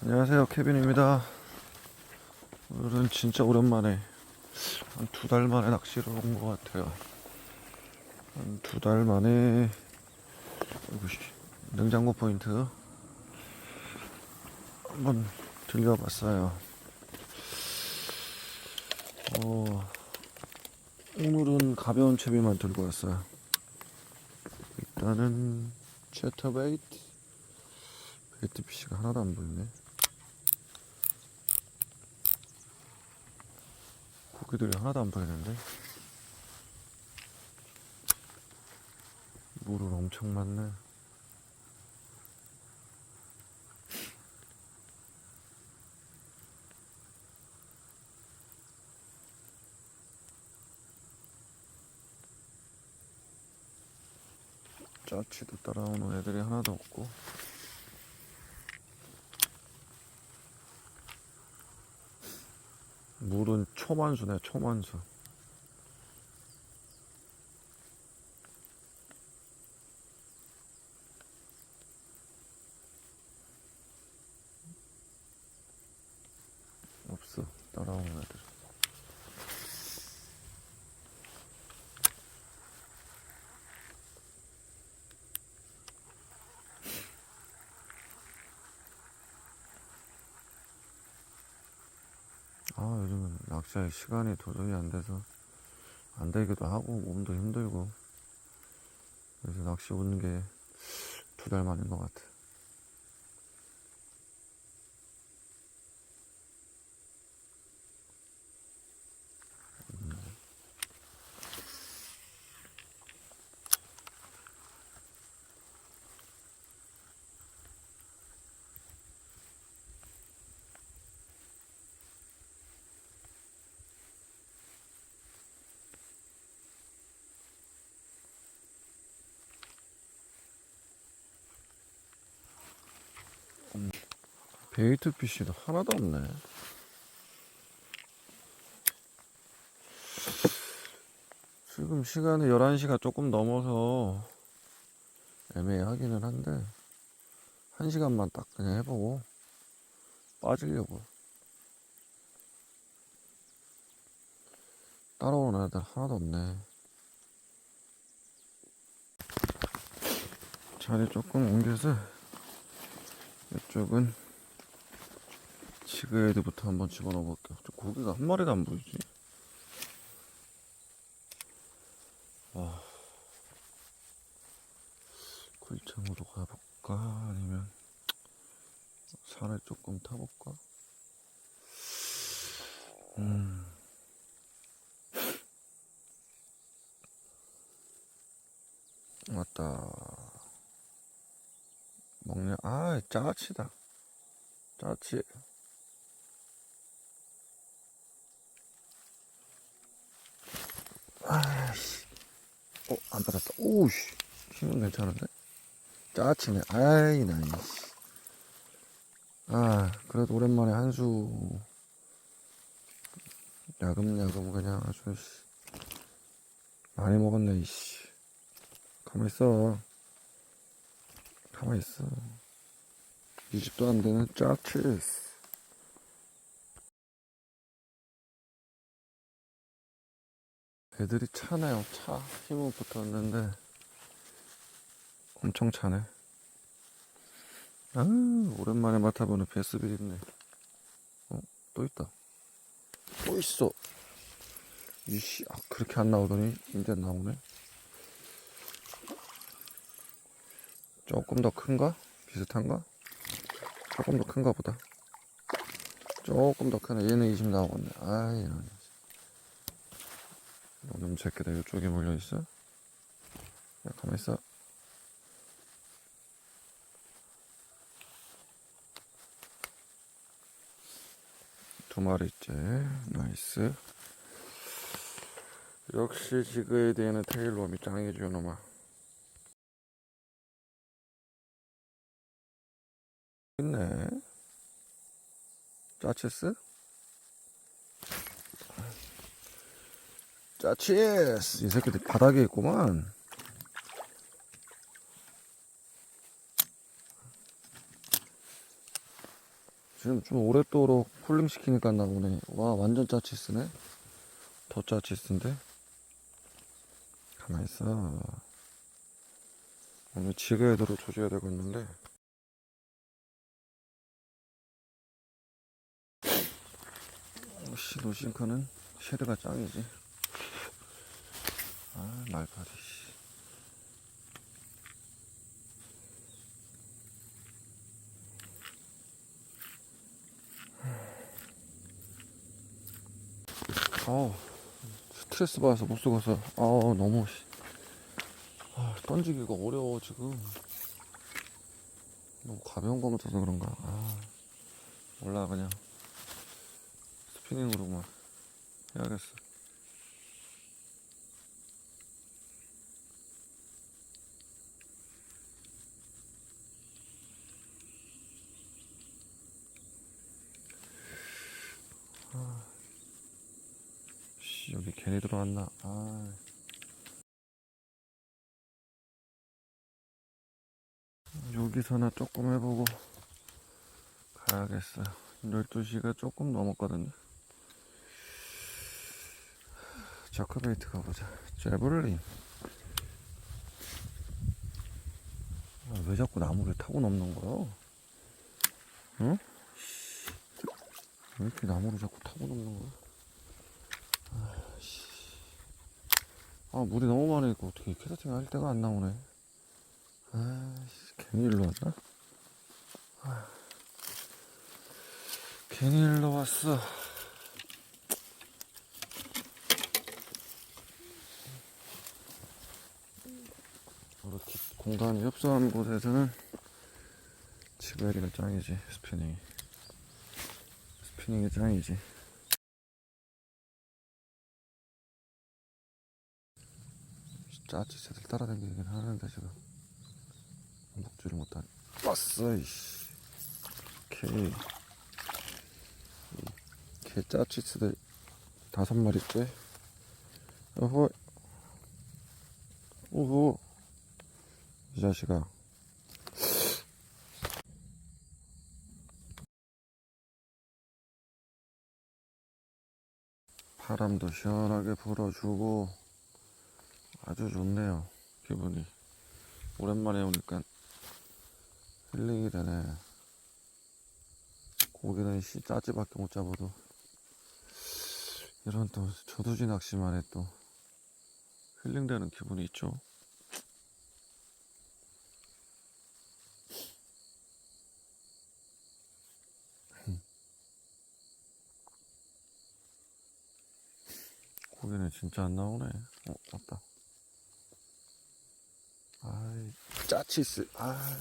안녕하세요 케빈입니다. 오늘은 진짜 오랜만에 한 두 달 만에 낚시를 온 것 같아요. 한 두 달 만에 냉장고 포인트 한번 들려봤어요. 어, 오늘은 가벼운 채비만 들고 왔어요. 일단은 채터베이트 베이트 피시가 하나도 안 보이네 고기들이 하나도 안 보이는데? 물은 엄청 많네. 짜치도 따라오는 애들이 하나도 없고 물은 초만수네 초만수 없어 따라오는 애들 아 요즘은 낚시할 시간이 도저히 안 돼서 안 되기도 하고 몸도 힘들고 그래서 낚시 오는 게 두 달 만인 것 같아. 베이트 피쉬도 하나도 없네. 지금 시간이 11시가 조금 넘어서 애매하기는 한데, 한 시간만 딱 그냥 해보고 빠지려고. 따라오는 애들 하나도 없네. 자리 조금 옮겨서 이쪽은 지그헤드부터 한번 집어넣어 볼게요. 저 고기가 한 마리도 안 보이지? 아, 골창으로 가볼까? 아니면 산을 조금 타볼까? 음. 왔다. 먹냐? 아, 짜치다. 짜치. 아이씨. 어, 안 받았다. 오우씨. 힘은 괜찮은데? 짜치네. 아이, 나, 이씨. 아, 그래도 오랜만에 한 수. 야금야금 그냥 아주, 씨. 많이 먹었네, 이씨. 가만히 있어. 가만히 있어. 이 집도 안 되는 짜치. 애들이 차네요. 차. 힘은 붙었는데 엄청 차네. 아, 오랜만에 맡아보는 베스빌 있네. 어, 또 있다. 또 있어. 이씨, 아, 그렇게 안 나오더니 이제 나오네. 조금 더 큰가? 비슷한가? 조금 더 큰가 보다. 조금 더 크네. 얘는 20 나오겠네. 아이, 이런. 너놈 새끼들 이쪽에 몰려있어? 야, 가만있어. 두 마리째. 나이스. 역시 지그에 대한 테일럼이 짱이죠, 놈아. 있네. 짜체스? 짜치스! 이 새끼들 바닥에 있구만. 지금 좀 오랫도록 쿨링 시키니까 나보네. 와, 완전 짜치스네. 더 짜치스인데? 가만히 있어. 오늘 지그헤드로 조져야 되겠는데. 씨, 노싱크는 쉐드가 짱이지. 아, 말파리, 씨. 아우, 스트레스 받아서 못 쓰고서, 아우, 너무, 씨. 아, 던지기가 어려워, 지금. 너무 가벼운 거만 써서 그런가. 아, 몰라, 그냥. 스피닝으로만 해야겠어. 씨, 여기 괜히 들어왔나? 아. 여기서나 조금 해보고 가야겠어요. 12시가 조금 넘었거든요. 자크베이트 가보자. 제블린. 아, 왜 자꾸 나무를 타고 넘는 거야? 응? 씨. 왜 이렇게 나무를 자꾸 타고 넘는 거야? 아, 물이 너무 많으니까 어떻게 캐스팅 할 데가 안 나오네. 아씨, 괜히 일로 왔나? 아, 괜히 일로 왔어. 이렇게 공간이 협소한 곳에서는 지베리가 짱이지, 스피닝이. 스피닝이 짱이지. 짜치 새들 따라다니긴 하는데 지금. 먹지를 못하네 왔어 이씨. 오케이. 개 짜치스들. 다섯 마리째? 어허. 오호 이 자식아. 바람도 시원하게 불어주고 아주 좋네요 기분이. 오랜만에 오니까 힐링이 되네. 고기는 씨 짜지밖에 못 잡아도. 이런 또 저두지 낚시만에 또 힐링되는 기분이 있죠. 고기는 진짜 안 나오네. 어 맞다 아이 짜치스. 아.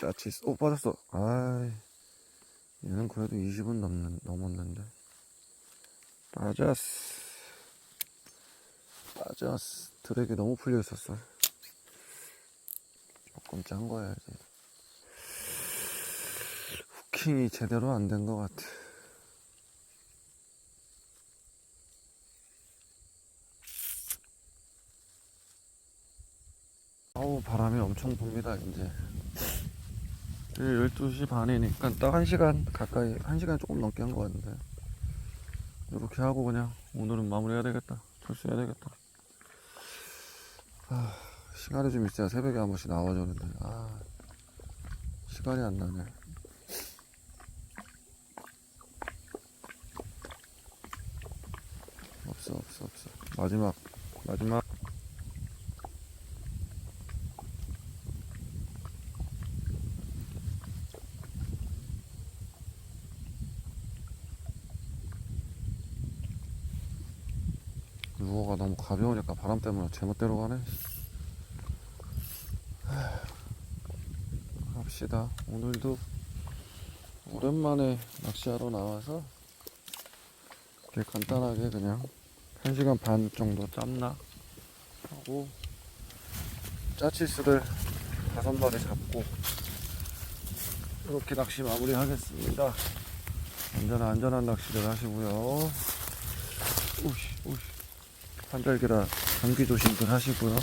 짜치스. 오 빠졌어. 아이 얘는 그래도 20은 넘는, 넘었는데. 빠졌어. 빠졌어. 드랙이 너무 풀려 있었어. 조금 짠 거야 이제. 후킹이 제대로 안 된 것 같아 바람이 엄청 붑니다 이제. 12시 반이니까 딱 1시간 가까이 1시간 조금 넘게 한 것 같은데. 이렇게 하고 그냥 오늘은 마무리해야 되겠다. 철수해야 되겠다. 아, 시간이 좀 있어야 새벽에 한 번씩 나와주는데. 아 시간이 안 나네. 없어 없어 없어. 마지막 마지막 루어가 너무 가벼우니까 바람 때문에 제멋대로 가네. 하, 갑시다. 오늘도 오랜만에 낚시하러 나와서 이렇게 간단하게 그냥 1시간 반 정도 짬나 하고 짜치스를 다섯 마리 잡고 이렇게 낚시 마무리 하겠습니다. 안전한 안전한 낚시를 하시고요. 오씨 오씨 한달기라 감기 조심들 하시고요.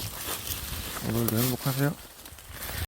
오늘도 행복하세요.